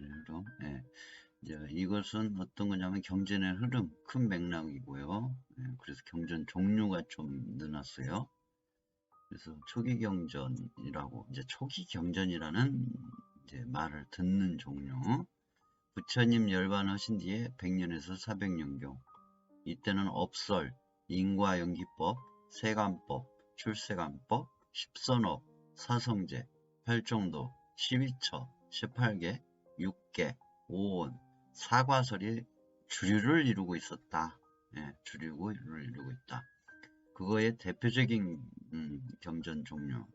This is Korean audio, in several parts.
경전의 흐름. 예. 이제 이것은 어떤 거냐면 경전의 흐름, 큰 맥락이고요. 예, 그래서 경전 종류가 좀 늘어났어요. 그래서 초기 경전이라고 이제 초기 경전이라는 이제 말을 듣는 종류. 부처님 열반하신 뒤에 100년에서 400년경. 이때는 업설, 인과연기법, 세관법, 출세관법, 십선업, 사성제, 팔정도, 12처, 18개, 6개, 5원, 사과설이 주류를 이루고 있었다. 예, 주류를 이루고 있다. 그거의 대표적인 음, 경전 종류.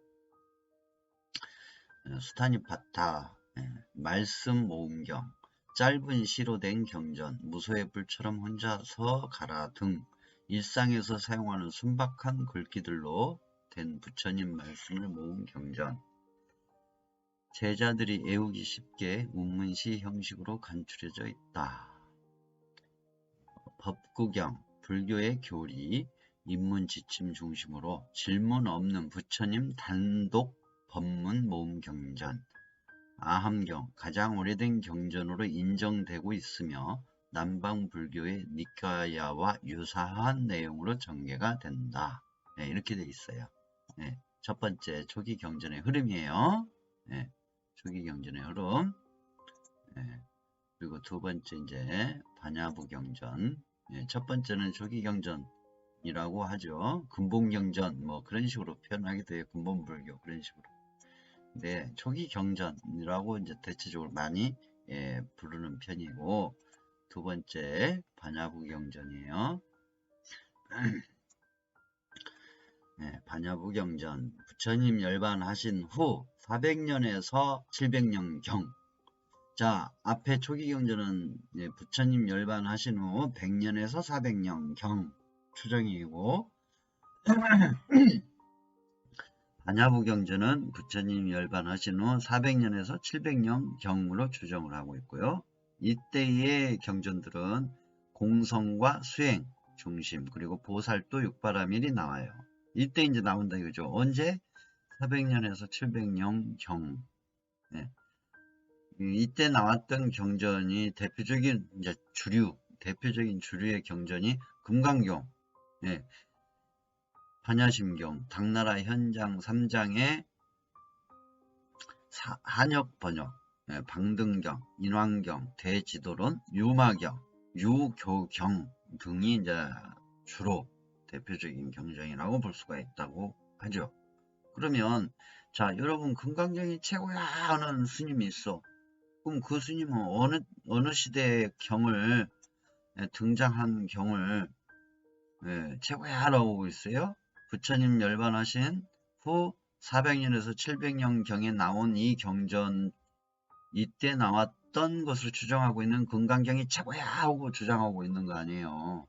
예, 수타니파타, 예, 말씀 모음경, 짧은 시로 된 경전, 무소의 불처럼 혼자서 가라 등 일상에서 사용하는 순박한 글귀들로 된 부처님 말씀을 모은 경전. 제자들이 애우기 쉽게 문문시 형식으로 간추려져 있다. 법구경, 불교의 교리, 인문 지침 중심으로 질문 없는 부처님 단독 법문 모음 경전, 아함경, 가장 오래된 경전으로 인정되고 있으며 남방 불교의 니카야와 유사한 내용으로 전개가 된다. 네, 이렇게 돼 있어요. 네, 첫 번째 초기 경전의 흐름이에요. 네, 초기 경전의 흐름. 네, 그리고 두 번째 이제 반야부 경전. 네, 첫 번째는 초기 경전이라고 하죠. 근본 경전 뭐 그런 식으로 표현하기도 해요. 근본 불교 그런 식으로. 네, 초기 경전이라고 이제 대체적으로 많이 예, 부르는 편이고 두 번째 반야부 경전이에요. 네, 반야부 경전 부처님 열반하신 후 400년에서 700년 경. 자, 앞에 초기 경전은 예, 부처님 열반하신 후 100년에서 400년 경 추정이고 반야부 경전은 부처님 열반하신 후 400년에서 700년 경으로 추정을 하고 있고요. 이때의 경전들은 공성과 수행 중심 그리고 보살도 육바라밀이 나와요. 이때 이제 나온다 이거죠. 언제? 400년에서 700년 경. 네. 이때 나왔던 경전이 대표적인 이제 주류, 대표적인 주류의 경전이 금강경, 네. 반야심경, 당나라 현장 3장의 한역 번역, 네. 방등경, 인왕경, 대지도론, 유마경, 유교경 등이 이제 주로 대표적인 경전이라고 볼 수가 있다고 하죠. 그러면 자 여러분 금강경이 최고야 하는 스님이 있어. 그럼 그 스님은 어느 어느 시대의 경을 예, 등장한 경을 예, 최고야라고 있어요. 부처님 열반하신 후 400년에서 700년 경에 나온 이 경전 이때 나왔던 것을 추정하고 있는 금강경이 최고야 하고 주장하고 있는 거 아니에요.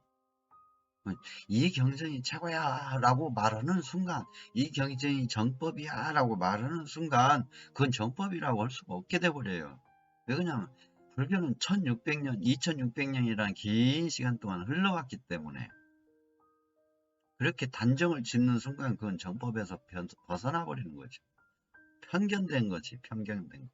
이 경전이 최고야 라고 말하는 순간 이 경전이 정법이야 라고 말하는 순간 그건 정법이라고 할 수가 없게 돼버려요. 왜 그러냐면 불교는 1600년 2600년이라는 긴 시간 동안 흘러왔기 때문에 그렇게 단정을 짓는 순간 그건 정법에서 벗어나 버리는 거죠. 편견된 거지 편견된 거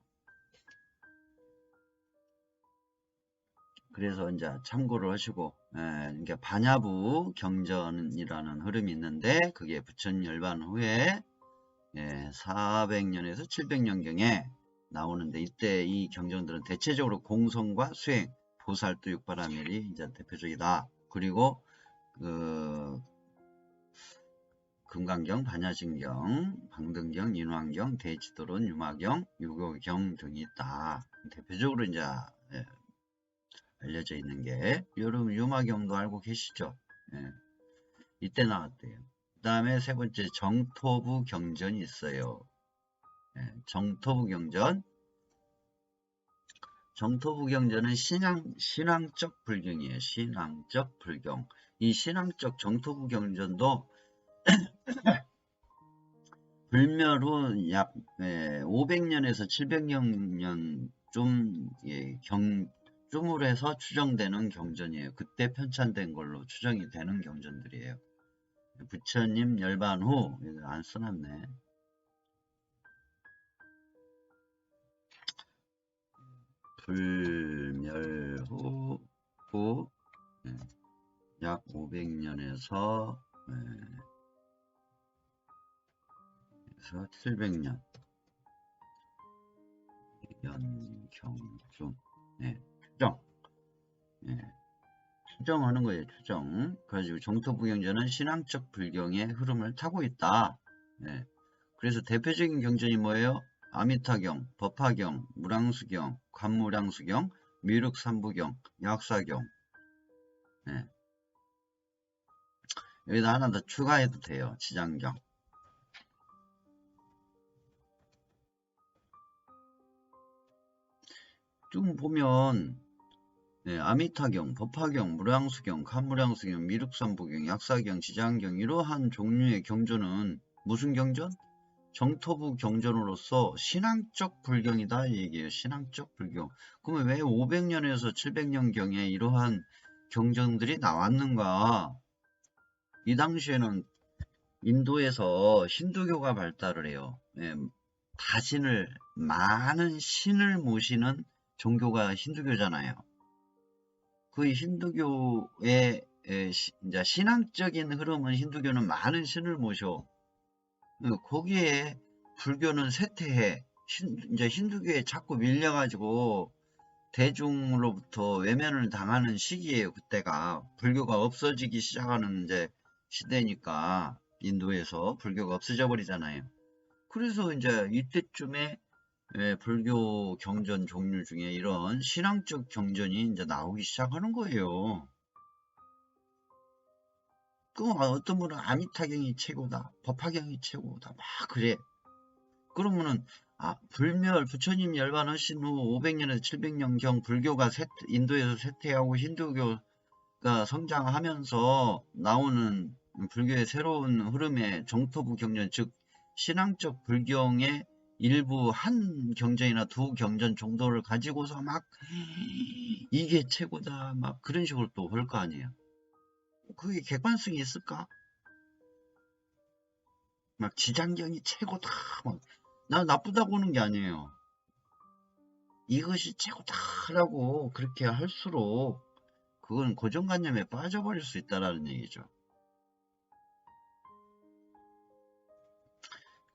그래서 이제 참고를 하시고 에, 그러니까 반야부 경전이라는 흐름이 있는데 그게 부천 열반 후에 예, 400년에서 700년경에 나오는데 이때 이 경전들은 대체적으로 공성과 수행, 보살도 육바라밀이 이제 대표적이다. 그리고 그 금강경, 반야신경, 방등경, 인왕경, 대지도론, 유마경, 유교경 등이 있다. 대표적으로 이제 예, 알려져 있는 게 여러분 유마경도 알고 계시죠? 예. 이때 나왔대요. 그 다음에 세 번째 정토부 경전이 있어요. 예. 정토부 경전 정토부 경전은 신앙, 신앙적 불경이에요. 신앙적 불경. 이 신앙적 정토부 경전도 불멸 후약 500년에서 700년 좀 예, 경, 쯤으로 해서 추정되는 경전이에요. 그때 편찬된 걸로 추정이 되는 경전들이에요. 부처님 열반 후, 안 써놨네. 불멸 후, 후 예, 약 500년에서 예, 그래서 700년 연경중 예, 추정. 예, 추정하는 거예요 추정. 그래가지고 정토부경전은 신앙적 불경의 흐름을 타고 있다. 예, 그래서 대표적인 경전이 뭐예요? 아미타경, 법화경, 무랑수경, 관무량수경, 미륵삼부경, 약사경. 예. 여기다 하나 더 추가해도 돼요 지장경. 좀 보면 네, 아미타경, 법화경, 무량수경, 간무량수경, 미륵삼부경, 약사경, 지장경 이러한 종류의 경전은 무슨 경전? 정토부 경전으로서 신앙적 불경이다 이 얘기예요. 신앙적 불경. 그러면 왜 500년에서 700년경에 이러한 경전들이 나왔는가? 이 당시에는 인도에서 힌두교가 발달을 해요. 예, 다신을 많은 신을 모시는 종교가 힌두교잖아요. 그 힌두교의 이제 신앙적인 흐름은 힌두교는 많은 신을 모셔. 어, 거기에 불교는 쇠퇴해. 신, 이제 힌두교에 자꾸 밀려가지고 대중으로부터 외면을 당하는 시기예요. 그때가 불교가 없어지기 시작하는 이제 시대니까 인도에서 불교가 없어져 버리잖아요. 그래서 이제 이때쯤에 예, 불교 경전 종류 중에 이런 신앙적 경전이 이제 나오기 시작하는 거예요. 그 어떤 분은 아미타경이 최고다, 법화경이 최고다, 막 그래. 그러면은 아, 불멸 부처님 열반하신 후 500년에서 700년경 불교가 세, 인도에서 쇠퇴하고 힌두교가 성장하면서 나오는 불교의 새로운 흐름의 정토부 경전, 즉 신앙적 불경의 일부 한 경전이나 두 경전 정도를 가지고서 막 이게 최고다 막 그런 식으로 또할거 아니에요. 그게 객관성이 있을까? 막 지장경이 최고다 막. 나 나쁘다고 하는 게 아니에요. 이것이 최고다라고 그렇게 할수록 그건 고정관념에 빠져버릴 수 있다라는 얘기죠.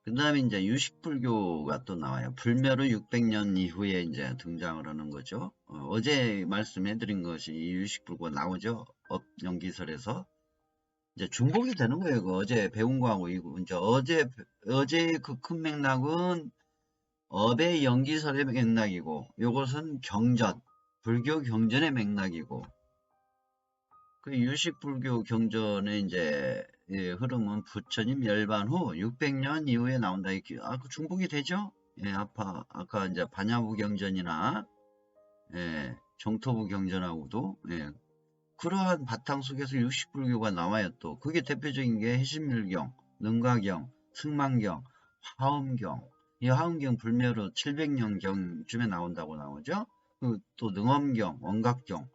그 다음에 이제 유식불교가 또 나와요. 불멸 후 600년 이후에 이제 등장을 하는 거죠. 어, 제 말씀해드린 것이 유식불교 나오죠. 업 연기설에서. 이제 중복이 되는 거예요. 그 어제 배운 거하고 이거 이제 어제 어제 그 큰 맥락은 업의 연기설의 맥락이고 이것은 경전 불교 경전의 맥락이고 그 유식불교 경전의 이제 예, 흐름은 부처님 열반 후 600년 이후에 나온다. 아, 그 중복이 되죠? 예, 아까, 아까 이제 반야부 경전이나, 예, 정토부 경전하고도, 예, 그러한 바탕 속에서 60불교가 나와요 또. 그게 대표적인 게 해신밀경, 능가경, 승만경, 화엄경. 이 화엄경 불멸로 700년 경쯤에 나온다고 나오죠? 그 또 능엄경, 원각경.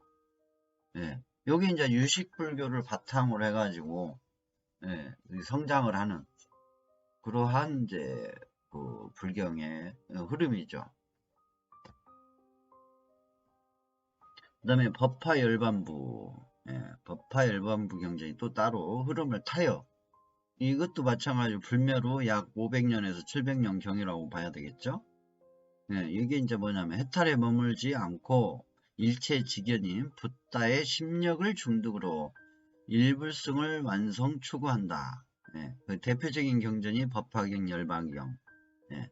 예. 여기 이제 유식불교를 바탕으로 해가지고, 예, 성장을 하는 그러한 이제 그 불경의 흐름이죠. 그 다음에 법화 열반부, 예, 법화 열반부 경쟁이 또 따로 흐름을 타요. 이것도 마찬가지로 후약 500년에서 700년 경이라고 봐야 되겠죠. 예, 이게 이제 뭐냐면 해탈에 머물지 않고 일체직연인 붓다의 심력을 중독으로 일불승을 완성 추구한다. 예, 그 대표적인 경전이 법화경, 열반경. 예,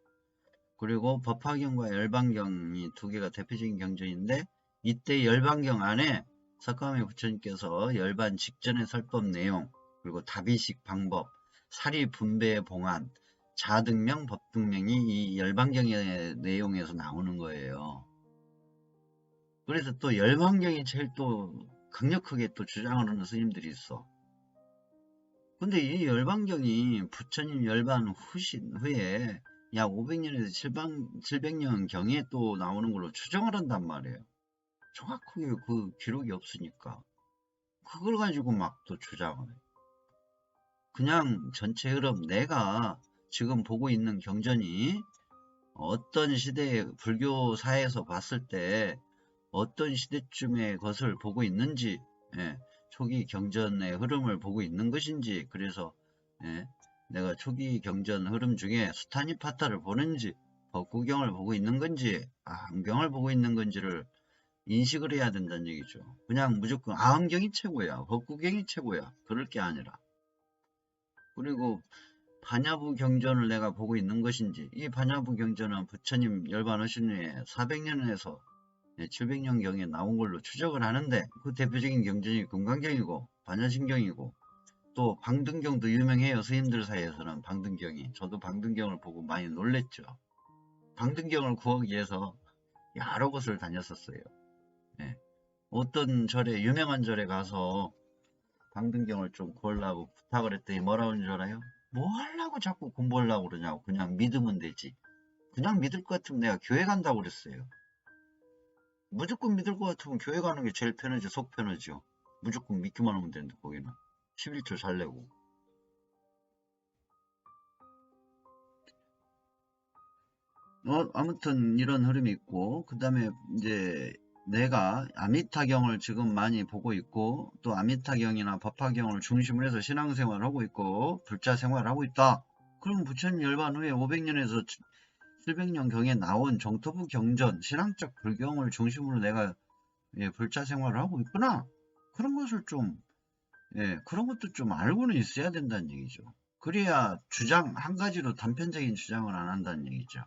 그리고 법화경과 열반경이 두 개가 대표적인 경전인데 이때 열반경 안에 석가모니 부처님께서 열반 직전의 설법 내용 그리고 다비식 방법, 사리 분배의 봉안, 자등명, 법등명이 이 열반경의 내용에서 나오는 거예요. 그래서 또 열반경이 제일 또 강력하게 또 주장을 하는 스님들이 있어. 근데 이 열반경이 부처님 열반 후신 후에 약 500년에서 700년 경에 또 나오는 걸로 추정을 한단 말이에요. 정확하게 그 기록이 없으니까. 그걸 가지고 막 또 주장을 해. 그냥 전체 흐름 내가 지금 보고 있는 경전이 어떤 시대의 불교사에서 봤을 때 어떤 시대쯤의 것을 보고 있는지 예, 초기 경전의 흐름을 보고 있는 것인지 그래서 예, 내가 초기 경전 흐름 중에 수타니파타를 보는지 법구경을 보고 있는 건지 암경을 보고 있는 건지를 인식을 해야 된다는 얘기죠. 그냥 무조건 암경이 최고야. 법구경이 최고야. 그럴 게 아니라. 그리고 반야부 경전을 내가 보고 있는 것인지 이 반야부 경전은 부처님 열반하신 후에 400년에서 700년경에 나온 걸로 추적을 하는데 그 대표적인 경전이 금강경이고 반야신경이고 또 방등경도 유명해요. 스님들 사이에서는 방등경이. 저도 방등경을 보고 많이 놀랬죠. 방등경을 구하기 위해서 여러 곳을 다녔었어요. 예. 어떤 절에 유명한 절에 가서 방등경을 좀 구하려고 부탁을 했더니 뭐라고 하는 줄 알아요? 뭐 하려고 자꾸 공부하려고 그러냐고 그냥 믿으면 되지. 그냥 믿을 것 같으면 내가 교회 간다고 그랬어요. 무조건 믿을 것 같으면 교회 가는 게 제일 편하지 속 편하죠. 무조건 믿기만 하면 되는데 거기는 11조 잘 내고 어, 아무튼 이런 흐름이 있고 그 다음에 이제 내가 아미타경을 지금 많이 보고 있고 또 아미타경이나 법화경을 중심으로 해서 신앙생활을 하고 있고 불자 생활을 하고 있다. 그럼 부처님 열반 후에 500년에서 700년 경에 나온 정토부 경전 신앙적 불경을 중심으로 내가 예, 불자 생활을 하고 있구나. 그런 것을 좀 예, 그런 것도 좀 알고는 있어야 된다는 얘기죠. 그래야 주장 한 가지로 단편적인 주장을 안 한다는 얘기죠.